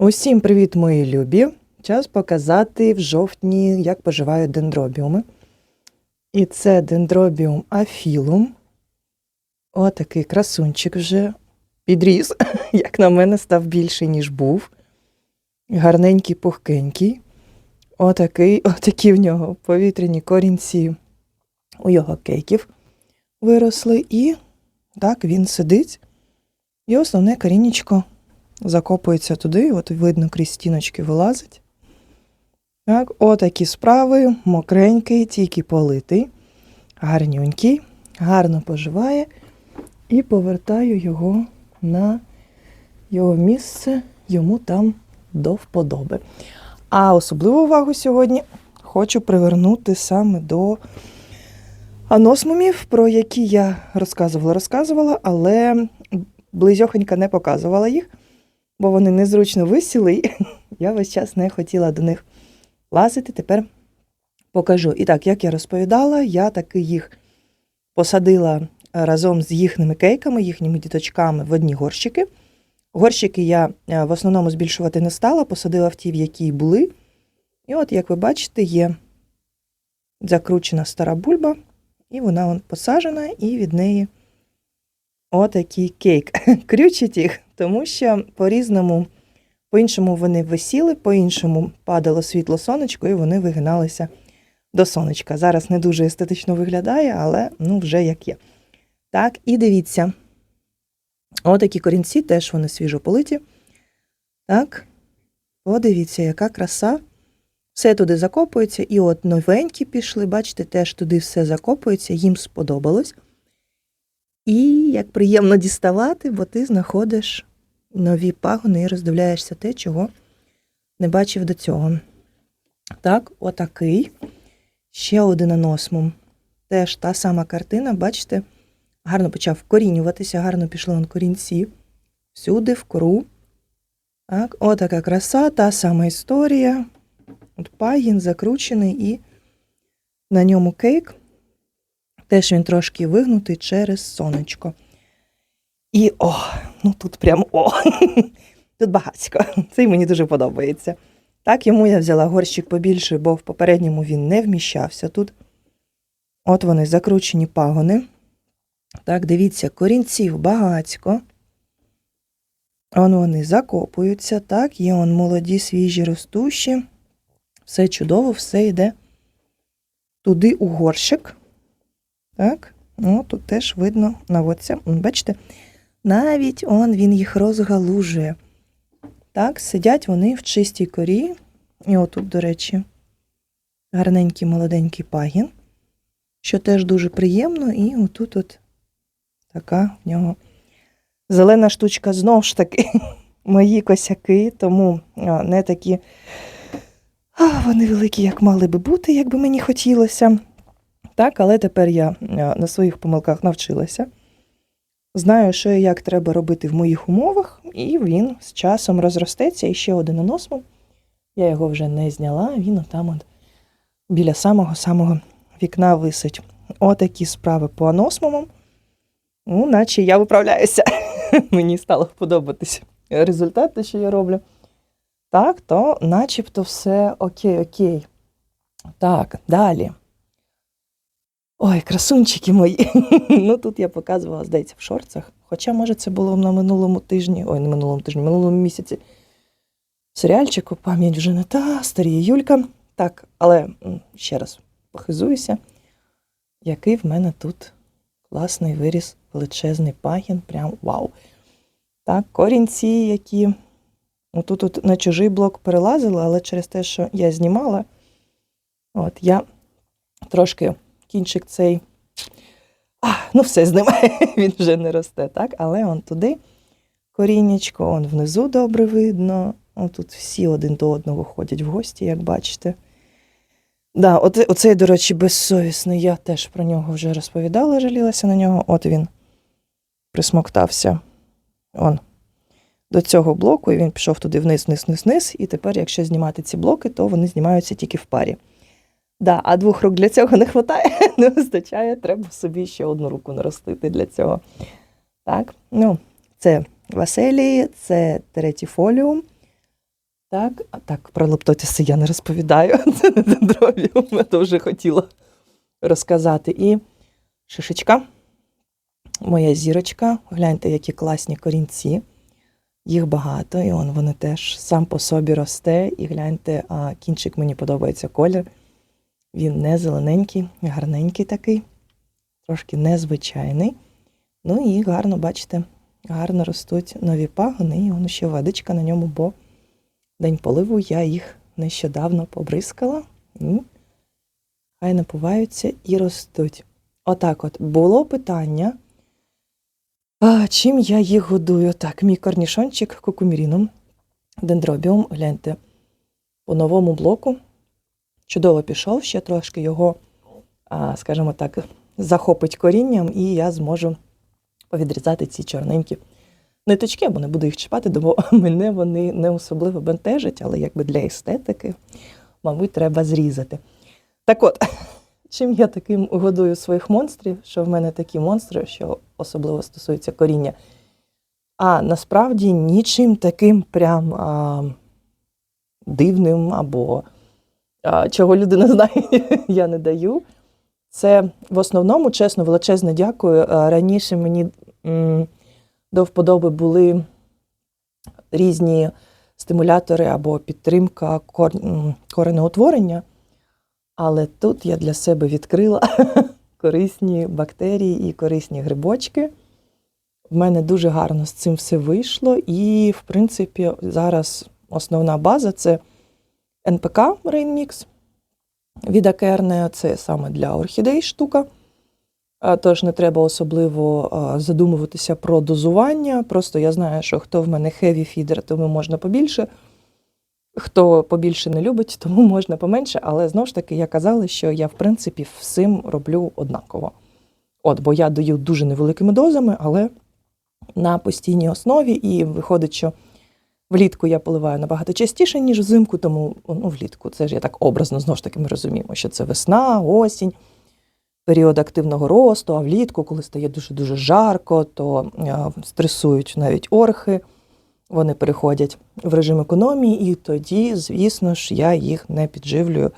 Усім привіт, мої любі! Час показати в жовтні, як поживають дендробіуми. І це дендробіум афілум. Отакий красунчик вже підріс, як на мене, став більший, ніж був. Гарненький, пухкенький. Отакий, отакі в нього повітряні корінці у його кейків виросли. І так він сидить. І основне корінечко закопується туди, от видно, крізь стіночки вилазить. Так, отакі справи, мокренький, тільки политий, гарнюнький, гарно поживає. І повертаю його на його місце, йому там до вподоби. А особливу увагу сьогодні хочу привернути саме до аносмумів, про які я розказувала, розказувала, але близьохонька не показувала їх бо вони незручно висіли, і я весь час не хотіла до них лазити. Тепер покажу. І так, як я розповідала, я таки їх посадила разом з їхніми кейками, їхніми діточками в одні горщики. Горщики я е, в основному збільшувати не стала, посадила в ті, в які були. І от, як ви бачите, є закручена стара бульба, і вона вон посаджена, і від неї отакий кейк. Крючить їх тому що по-різному, по-іншому вони висіли, по-іншому падало світло сонечко, і вони вигиналися до сонечка. Зараз не дуже естетично виглядає, але ну вже як є. Так, і дивіться. Отакі корінці, теж вони свіжо политі. Так, подивіться, яка краса. Все туди закопується, і от новенькі пішли, бачите, теж туди все закопується, їм сподобалось. І як приємно діставати, бо ти знаходиш нові пагони і роздивляєшся те, чого не бачив до цього. Так, отакий. Ще один аносмум. Теж та сама картина, бачите, гарно почав вкорінюватися, гарно пішли на корінці. Всюди, в кору. Так, отака краса, та сама історія. От пагін закручений і на ньому кейк. Теж він трошки вигнутий через сонечко. І о, ну тут прям о! Тут багатько. Це мені дуже подобається. Так, йому я взяла горщик побільше, бо в попередньому він не вміщався тут. От вони закручені пагони. Так, дивіться, корінців багатько. Он вони закопуються, так, є он молоді, свіжі, ростущі. Все чудово, все йде туди у горщик. Так, ну тут теж видно, наводця. Бачите, навіть он він їх розгалужує. Так, сидять вони в чистій корі. І отут, до речі, гарненький молоденький пагін, що теж дуже приємно, і отут от така в нього зелена штучка знову ж таки, мої косяки, тому не такі а, вони великі, як мали би бути, як би мені хотілося. Так, але тепер я на своїх помилках навчилася. Знаю, що і як треба робити в моїх умовах, і він з часом розростеться і ще один аносмум. Я його вже не зняла, він отам от біля самого-самого вікна висить. Отакі справи по аносмумам. Ну, наче я виправляюся. Мені стало подобатися результати, що я роблю. Так, то начебто все окей, окей. Так, далі. Ой, красунчики мої. ну тут я показувала, здається, в шорцах. Хоча, може, це було на минулому тижні, ой, не минулому тижні, минулому місяці. Серіальчику, пам'ять вже не та, старіє Юлька. Так, але ще раз похизуюся, який в мене тут класний виріс, величезний пагін, прям вау. Так, корінці, які. Отут от на чужий блок перелазили, але через те, що я знімала, от я трошки кінчик цей. А, ну все з ним, він вже не росте, так? Але он туди коріннячко, он внизу добре видно. Он тут всі один до одного ходять в гості, як бачите. Да, оце, Оцей, до речі, безсовісний, я теж про нього вже розповідала, жалілася на нього. От він присмоктався он, до цього блоку, і він пішов туди вниз, вниз, вниз, вниз. І тепер, якщо знімати ці блоки, то вони знімаються тільки в парі. Да, А двох рук для цього не вистачає, не вистачає, треба собі ще одну руку наростити для цього. Так, ну, Це Васелії, це третій фоліум. Так, а так, про лептотіси я не розповідаю. Це не дендробіум, я дуже хотіла розказати. І шишечка, моя зірочка. Гляньте, які класні корінці. Їх багато, і он вони теж сам по собі росте. І гляньте, а кінчик мені подобається колір. Він не зелененький, гарненький такий, трошки незвичайний. Ну і гарно, бачите, гарно ростуть нові пагони, і воно ще водичка на ньому, бо день поливу я їх нещодавно побризкала. І хай напуваються і ростуть. Отак от було питання. А, чим я їх годую? Так, мій корнішончик кукуміріном, дендробіум, гляньте, по новому блоку. Чудово пішов, ще трошки його, скажімо так, захопить корінням, і я зможу повідрізати ці чорненькі ниточки, або не буду їх чіпати, бо мене вони не особливо бентежать, але якби для естетики, мабуть, треба зрізати. Так от, чим я таким годую своїх монстрів, що в мене такі монстри, що особливо стосуються коріння. А насправді нічим таким прям а, дивним або чого люди не знають, я не даю. Це в основному, чесно, величезне дякую. Раніше мені до вподоби були різні стимулятори або підтримка кор... коренеутворення, але тут я для себе відкрила корисні бактерії і корисні грибочки. В мене дуже гарно з цим все вийшло, і, в принципі, зараз основна база це НПК Rainmix від Акерне, це саме для орхідей штука. Тож не треба особливо задумуватися про дозування. Просто я знаю, що хто в мене heavy фідер, тому можна побільше. Хто побільше не любить, тому можна поменше. Але знову ж таки, я казала, що я, в принципі, всім роблю однаково. От, бо я даю дуже невеликими дозами, але на постійній основі, і виходить, що влітку я поливаю набагато частіше, ніж взимку, тому ну, влітку це ж я так образно знову ж таки ми розуміємо, що це весна, осінь, період активного росту, а влітку, коли стає дуже-дуже жарко, то е, стресують навіть орхи, вони переходять в режим економії, і тоді, звісно ж, я їх не підживлюю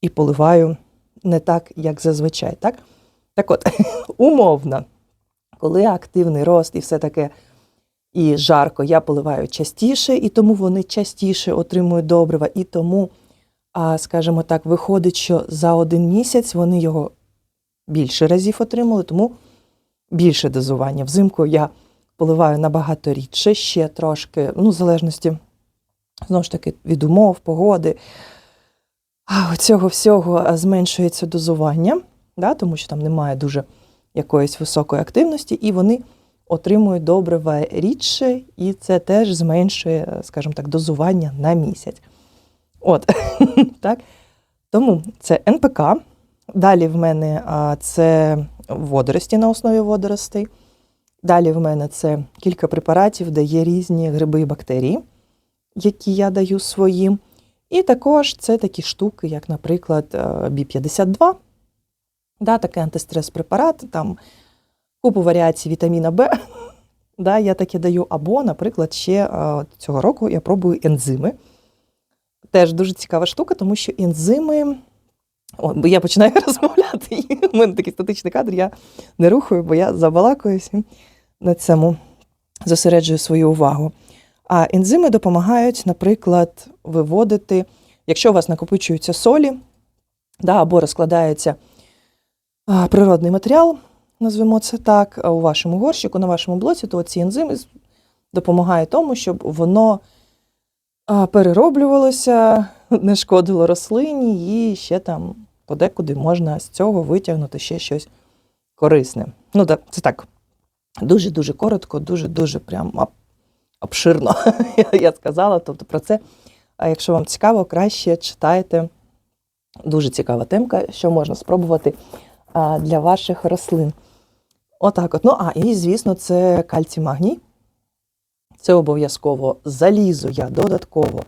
і поливаю не так, як зазвичай. Так, так от, умовно, коли активний рост і все таке і жарко, я поливаю частіше, і тому вони частіше отримують добрива, і тому, скажімо так, виходить, що за один місяць вони його більше разів отримали, тому більше дозування. Взимку я поливаю набагато рідше, ще трошки, ну, в залежності, знову ж таки, від умов, погоди. А цього всього зменшується дозування, да, тому що там немає дуже якоїсь високої активності, і вони отримують добрива рідше, і це теж зменшує, скажімо так, дозування на місяць. От, так. Тому це НПК. Далі в мене це водорості на основі водоростей. Далі в мене це кілька препаратів, де є різні гриби і бактерії, які я даю своїм. І також це такі штуки, як, наприклад, B52, да, такий антистрес-препарат, там купу варіацій вітаміна Б. Да, я таке даю. Або, наприклад, ще а, цього року я пробую ензими. Теж дуже цікава штука, тому що ензими. О, бо я починаю розмовляти, і в мене такий статичний кадр, я не рухаю, бо я забалакуюсь і на цьому зосереджую свою увагу. А ензими допомагають, наприклад, виводити, якщо у вас накопичуються солі, да, або розкладається природний матеріал, назвемо це так, у вашому горщику, на вашому блоці, то ці ензими допомагають тому, щоб воно перероблювалося, не шкодило рослині, і ще там подекуди можна з цього витягнути ще щось корисне. Ну, це так, дуже-дуже коротко, дуже-дуже прям обширно, я сказала. Тобто про це, а якщо вам цікаво, краще читайте. Дуже цікава темка, що можна спробувати для ваших рослин. Отак от. Ну, а, і, звісно, це кальцій магній. Це обов'язково залізо я додатково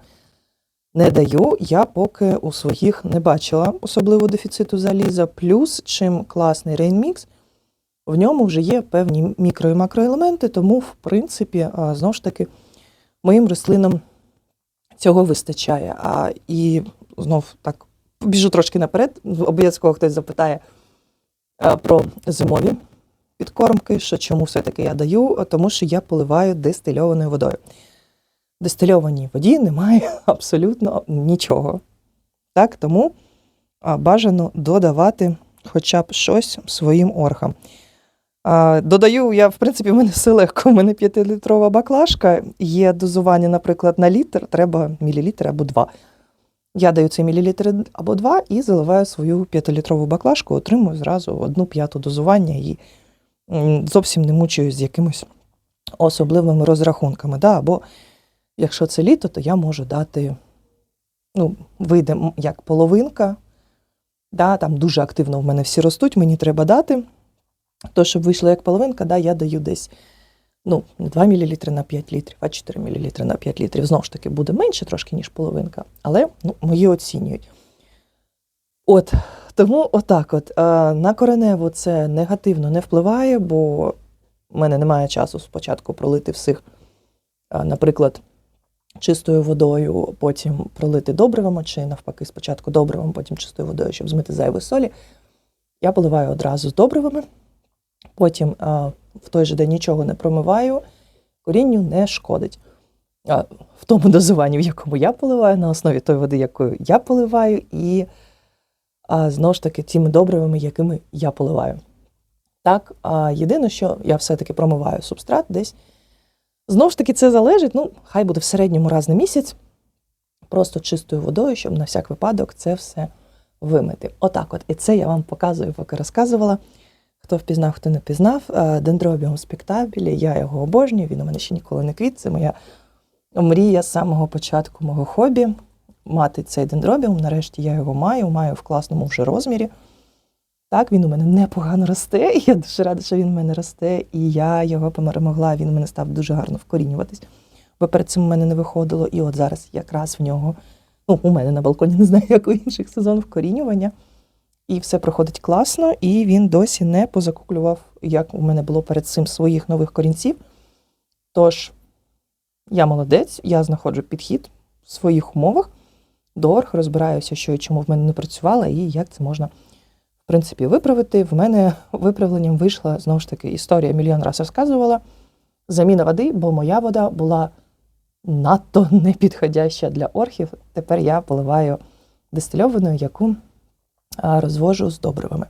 не даю. Я поки у своїх не бачила особливо дефіциту заліза. Плюс, чим класний рейнмікс, в ньому вже є певні мікро і макроелементи, тому, в принципі, знову ж таки, моїм рослинам Цього вистачає. А, і знов так біжу трошки наперед. Обов'язково хтось запитає про зимові підкормки, що чому все-таки я даю, тому що я поливаю дистильованою водою. Дистильованій воді немає абсолютно нічого. Так, тому бажано додавати хоча б щось своїм орхам. Додаю, я, в принципі, в мене все легко. У мене 5-літрова баклажка, є дозування, наприклад, на літр, треба мілілітр або два. Я даю цей мілілітр або два і заливаю свою 5-літрову баклажку, отримую зразу одну п'яту дозування м, зовсім не мучаюсь з якимось особливими розрахунками. Да? Або якщо це літо, то я можу дати, ну, вийде як половинка. Да? Там дуже активно в мене всі ростуть, мені треба дати. То, щоб вийшло як половинка, да, я даю десь ну, не 2 мл на 5 літрів, а 4 мл на 5 літрів. Знову ж таки, буде менше трошки, ніж половинка. Але ну, мої оцінюють. От, тому отак от. На кореневу це негативно не впливає, бо в мене немає часу спочатку пролити всіх, наприклад, чистою водою, потім пролити добривами, чи навпаки, спочатку добривом, потім чистою водою, щоб змити зайві солі. Я поливаю одразу з добривами, потім а, в той же день нічого не промиваю, корінню не шкодить. В тому дозуванні, в якому я поливаю, на основі тої води, якою я поливаю, і знову ж таки тими добривами, якими я поливаю. Так, а єдине, що я все-таки промиваю субстрат десь. Знову ж таки, це залежить, ну, хай буде в середньому раз на місяць, просто чистою водою, щоб на всяк випадок це все вимити. Отак от. І це я вам показую, поки розказувала. Хто впізнав, хто не пізнав. Дендробіум спектабілі, я його обожнюю, він у мене ще ніколи не квіт. Це моя мрія з самого початку мого хобі. Мати цей дендробіум. Нарешті я його маю, маю в класному вже розмірі. Так, він у мене непогано росте. і Я дуже рада, що він у мене росте, і я його перемогла. Він у мене став дуже гарно вкорінюватись, бо перед цим у мене не виходило. І от зараз якраз в нього, ну, у мене на балконі не знаю, як у інших сезон вкорінювання. І все проходить класно, і він досі не позакуклював, як у мене було перед цим своїх нових корінців. Тож, я молодець, я знаходжу підхід в своїх умовах, до розбираюся, що і чому в мене не працювало, і як це можна, в принципі, виправити. В мене виправленням вийшла, знову ж таки, історія мільйон раз розказувала. Заміна води, бо моя вода була надто непідходяща для орхів. Тепер я поливаю дистильованою, яку розвожу з добривами.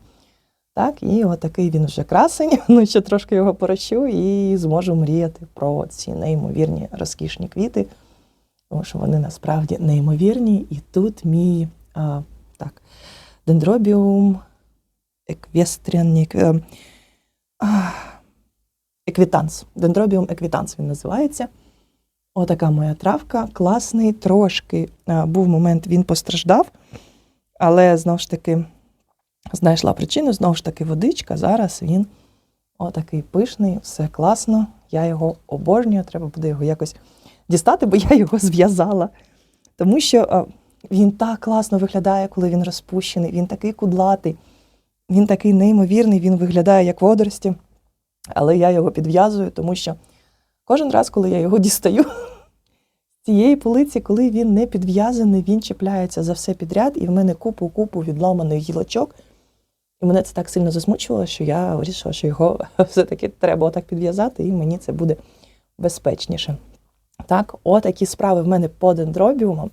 Так, і отакий він вже красень. Ну, ще трошки його порощу і зможу мріяти про ці неймовірні розкішні квіти, тому що вони насправді неймовірні. І тут мій а, так, дендробіум еквестріан, екве- а, еквітанс. Дендробіум еквітанс він називається. Отака моя травка, класний, трошки а, був момент, він постраждав, але знову ж таки знайшла причину, знову ж таки, водичка. Зараз він отакий пишний, все класно. Я його обожнюю, треба буде його якось дістати, бо я його зв'язала. Тому що а, він так класно виглядає, коли він розпущений, він такий кудлатий, він такий неймовірний, він виглядає як водорості. Але я його підв'язую, тому що кожен раз, коли я його дістаю з цієї полиці, коли він не підв'язаний, він чіпляється за все підряд, і в мене купу-купу відламаних гілочок. І мене це так сильно засмучувало, що я вирішила, що його все-таки треба отак підв'язати, і мені це буде безпечніше. Так, отакі справи в мене по дендробіумам.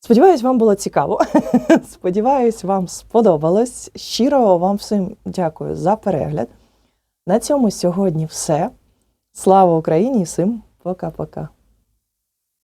Сподіваюсь, вам було цікаво. Сподіваюсь, вам сподобалось. Щиро вам всім дякую за перегляд. На цьому сьогодні все. Слава Україні і всім пока-пока.